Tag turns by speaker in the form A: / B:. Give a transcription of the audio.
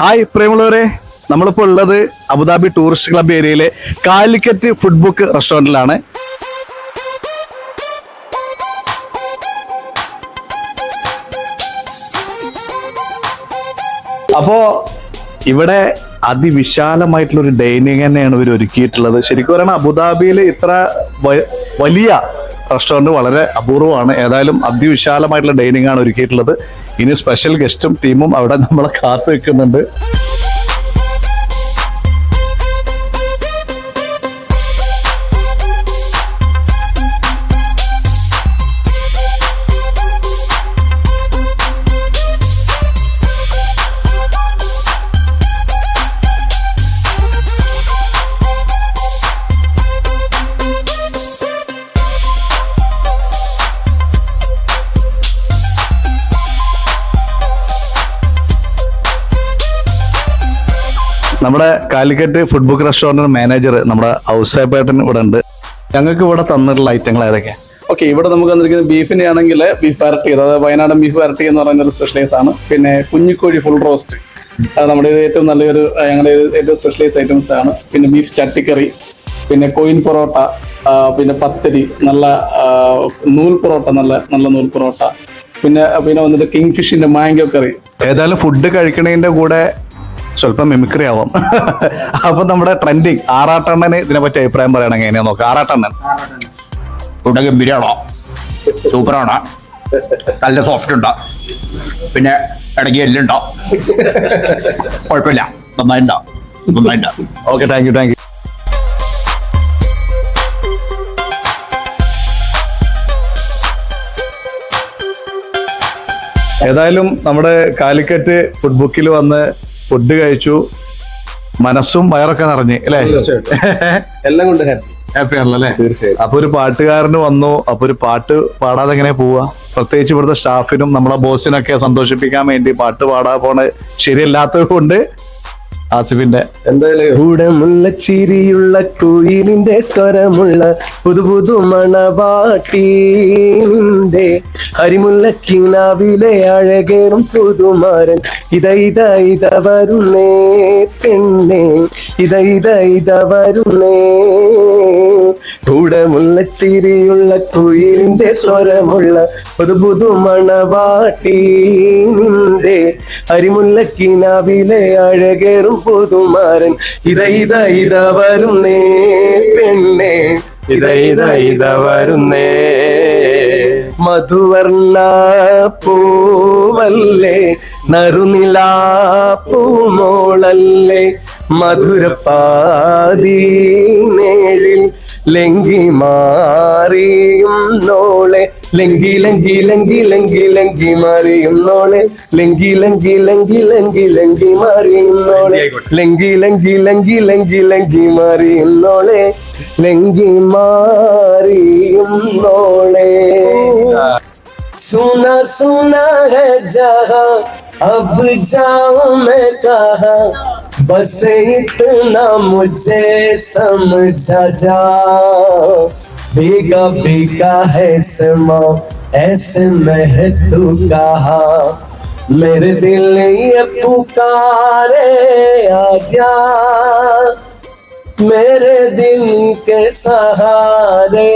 A: Hi പ്രേമുള്ളവരെ നമ്മളിപ്പോൾ ഉള്ളത് Abu Dhabi tourist club ഏരിയയിലെ കാലിക്കറ്റ് ഫുഡ് ബുക്ക് റെസ്റ്റോറന്റിലാണ് അപ്പോ ഇവിടെ അതിവിശാലമായിട്ടുള്ള ഒരു ഡൈനിങ് തന്നെയാണ് ഇവർ ഒരുക്കിയിട്ടുള്ളത്. ശരിക്കും പറയുന്നത് അബുദാബിയിൽ ഇത്ര വലിയ റെസ്റ്റോറന്റ് വളരെ അപൂർവമാണ്. ഏതായാലും അതിവിശാലമായിട്ടുള്ള ഡൈനിങ് ആണ് ഒരുക്കിയിട്ടുള്ളത്. ഇനി സ്പെഷ്യൽ ഗസ്റ്റും ടീമും അവിടെ നമ്മളെ കാത്തു നിൽക്കുന്നുണ്ട്. നമ്മുടെ Calicut food book restaurant manager നമ്മുടെ ഔസേപ്പേട്ടൻ ഇവിടെ ഉണ്ട്. ഞങ്ങൾക്ക് ഇവിടെ തന്നിട്ടുള്ള ഐറ്റങ്ങൾ ഏതൊക്കെ
B: ഓക്കെ ഇവിടെ നമുക്ക് വന്നിരിക്കുന്നത് ബീഫിനെ ആണെങ്കിൽ ബീഫ് വരട്ടി അതായത് വയനാടൻ ബീഫ് വരട്ടി എന്ന് പറയുന്ന ഒരു സ്പെഷ്യലൈസ് ആണ്. പിന്നെ കുഞ്ഞിക്കോഴി ഫുൾ റോസ്റ്റ് അത് നമ്മുടെ ഏറ്റവും നല്ലൊരു ഞങ്ങളുടെ ഏറ്റവും സ്പെഷ്യലൈസ് ഐറ്റംസ് ആണ്. പിന്നെ ബീഫ് ചട്ടിക്കറി പിന്നെ കോയിൻ പൊറോട്ട പിന്നെ പത്തരി നല്ല നൂൽ പൊറോട്ട നല്ല നല്ല നൂൽ പൊറോട്ട. പിന്നെ പിന്നെ വന്നിട്ട് കിങ് ഫിഷിന്റെ മാങ്കോ കറി
A: ഏതായാലും ഫുഡ് കഴിക്കണതിന്റെ കൂടെ സ്വല്പം മിമിക്രി ആവാം. അപ്പൊ നമ്മുടെ ട്രെൻഡിങ് ആറാട്ടണ്ണന് ഇതിനെ പറ്റി അഭിപ്രായം പറയണെങ്കിൽ എങ്ങനെയാ നോക്കാം? ആറാട്ടണ്ണൻ.
C: ഇവിടെ ഗംഭീരമാണോ സൂപ്പറാണ്. നല്ല സോഫ്റ്റ് ഉണ്ട്. പിന്നെ ഇടയ്ക്ക് എല്ലുണ്ടോ? കുഴപ്പമില്ല. നന്നായിട്ട്
A: okay thank you thank you ഏതായാലും നമ്മുടെ കാലിക്കറ്റ് ഫുഡ് ബുക്കിൽ വന്ന് ഫുഡ് കഴിച്ചു. മനസ്സും വയറൊക്കെ നിറഞ്ഞ് അല്ലേ?
B: എല്ലാം കൊണ്ട് ഹാപ്പി
A: ഹാപ്പി ആണല്ലോ അല്ലേ?
B: തീർച്ചയായും
A: അപ്പൊ ഒരു പാട്ടുകാരന് വന്നു. അപ്പൊ ഒരു പാട്ട് പാടാതെ എങ്ങനെ പോവാ? പ്രത്യേകിച്ച് ഇവിടുത്തെ സ്റ്റാഫിനും നമ്മളെ ബോസിനൊക്കെ സന്തോഷിപ്പിക്കാൻ വേണ്ടി പാട്ട് പാടാൻ പോണ ശരിയല്ലാത്തത് കൊണ്ട് ആസിഫിന്റെ.
D: കൂടമുള്ള ചിരിയുള്ള കുയിലിന്റെ സ്വരമുള്ള പുതു പുതു മണവാട്ടി നിന്റെ ഹരിമുല്ല കിനാവിലെ അഴകേറും പുതുമാരൻ ഇത ഇത വരുന്നേ പെണ്ണേ ഇത ഇത ഇത വരുന്നേ കൂടമുള്ള ചിരിയുള്ള കുയിലിന്റെ സ്വരമുള്ള ഒരു പുതുമണവാട്ടി നിന്റെ. ഹരിമുല്ല കിനാവിലെ അഴകേറും പുതുമാരൻ ഇത വരുന്നേ പെണ്ണേ ഇത ഇത വരുന്നേ മധുവർണ പൂവല്ലേ? നറുനിലാ പൂമോളല്ലേ? മധുരപ്പാതീനേഴിൽ ലങ്കി മാറിയും നോളെ. ലങ്കി ലങ്കി ലങ്കി ലങ്കി ലങ്കി മാറിയും നോളെ. ലങ്കി ലങ്കി ലങ്കി ലങ്കി ലങ്കി മാറിയും നോളെ. ലങ്കി ലങ്കി ലങ്കി ലങ്കി ലങ്കി മാറിയും നോളെ. ലങ്കി മാറിയും നോളെ. सुना सुना है जहाँ, अब जाऊँ मैं कहा। बस इतना मुझे समझा जा भीगा भीगा है समा, ऐसे में तू कहा। मेरे दिल ये पुकारे आजा मेरे दिल के सहारे